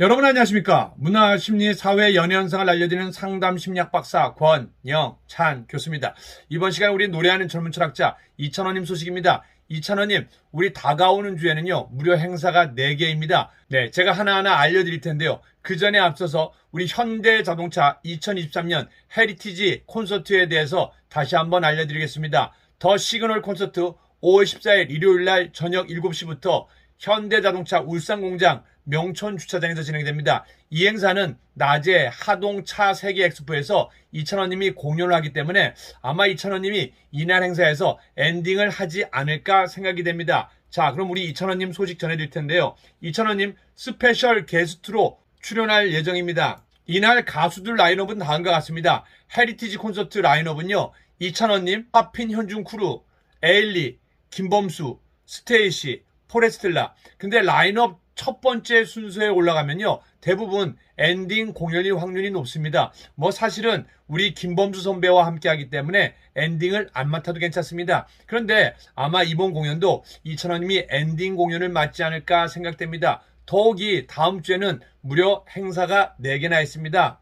여러분 안녕하십니까? 문화, 심리, 사회, 연애 현상을 알려드리는 상담 심리학 박사 권영찬 교수입니다. 이번 시간 우리 노래하는 젊은 철학자 이찬원님 소식입니다. 이찬원님, 우리 다가오는 주에는요, 무료 행사가 4개입니다. 네, 제가 하나하나 알려드릴 텐데요. 그 전에 앞서서 우리 현대 자동차 2023년 헤리티지 콘서트에 대해서 다시 한번 알려드리겠습니다. 더 시그널 콘서트 5월 14일 일요일 날 저녁 7시부터 현대 자동차 울산 공장 명촌 주차장에서 진행됩니다. 이 행사는 낮에 하동차 세계 엑스포에서 이찬원님이 공연을 하기 때문에 아마 이찬원님이 이날 행사에서 엔딩을 하지 않을까 생각이 됩니다. 자, 그럼 우리 이찬원님 소식 전해드릴 텐데요. 이찬원님 스페셜 게스트로 출연할 예정입니다. 이날 가수들 라인업은 다음과 같습니다. 헤리티지 콘서트 라인업은요. 이찬원님, 하핀 현중 크루, 에일리, 김범수, 스테이시, 포레스텔라. 근데 라인업 첫 번째 순서에 올라가면요. 대부분 엔딩 공연일 확률이 높습니다. 뭐 사실은 우리 김범수 선배와 함께 하기 때문에 엔딩을 안 맡아도 괜찮습니다. 그런데 아마 이번 공연도 이찬원님이 엔딩 공연을 맡지 않을까 생각됩니다. 더욱이 다음 주에는 무려 행사가 4개나 있습니다.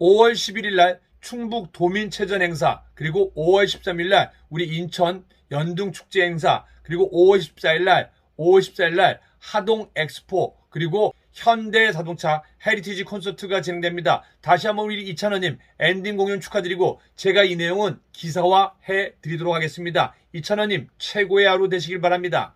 5월 11일 날 충북 도민체전 행사, 그리고 5월 13일 날 우리 인천 연등 축제 행사, 그리고 5월 14일 날 5월 14일 날 하동 엑스포, 그리고 현대 자동차 헤리티지 콘서트가 진행됩니다. 다시 한번 우리 이찬원님 엔딩 공연 축하드리고 제가 이 내용은 기사화 해 드리도록 하겠습니다. 이찬원님 최고의 하루 되시길 바랍니다.